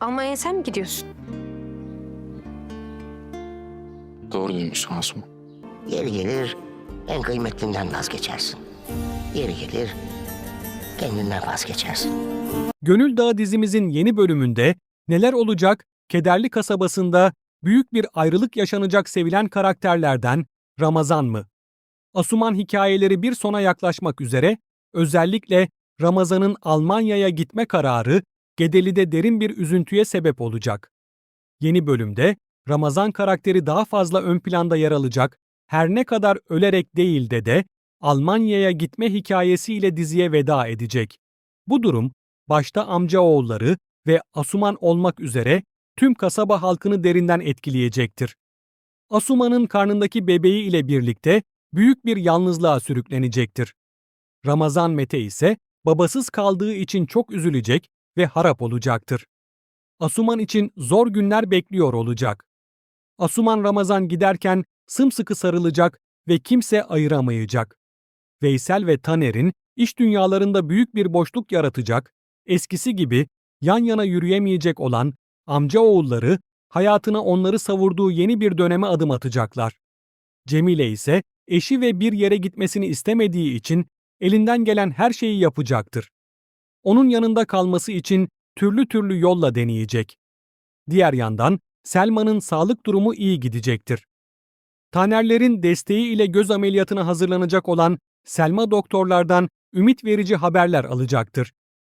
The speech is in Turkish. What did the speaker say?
Almanya'ya sen mi gidiyorsun? Doğru duymuşsun Asuman. Yeri gelir en kıymetlinden vazgeçersin. Yeri gelir kendinden vazgeçersin. Gönül Dağı dizimizin yeni bölümünde neler olacak? Kederli kasabasında büyük bir ayrılık yaşanacak sevilen karakterlerden Ramazan mı? Asuman hikayeleri bir sona yaklaşmak üzere özellikle Ramazan'ın Almanya'ya gitme kararı Gedeli'de derin bir üzüntüye sebep olacak. Yeni bölümde Ramazan karakteri daha fazla ön planda yer alacak, her ne kadar ölerek değil de de Almanya'ya gitme hikayesiyle diziye veda edecek. Bu durum başta amcaoğulları ve Asuman olmak üzere tüm kasaba halkını derinden etkileyecektir. Asuman'ın karnındaki bebeği ile birlikte büyük bir yalnızlığa sürüklenecektir. Ramazan Mete ise babasız kaldığı için çok üzülecek ve harap olacaktır. Asuman için zor günler bekliyor olacak. Asuman Ramazan giderken sımsıkı sarılacak ve kimse ayıramayacak. Veysel ve Taner'in iş dünyalarında büyük bir boşluk yaratacak, eskisi gibi yan yana yürüyemeyecek olan amca oğulları hayatına onları savurduğu yeni bir döneme adım atacaklar. Cemile ise eşi ve bir yere gitmesini istemediği için elinden gelen her şeyi yapacaktır. Onun yanında kalması için türlü türlü yolla deneyecek. Diğer yandan Selma'nın sağlık durumu iyi gidecektir. Tanerlerin desteği ile göz ameliyatına hazırlanacak olan Selma doktorlardan ümit verici haberler alacaktır.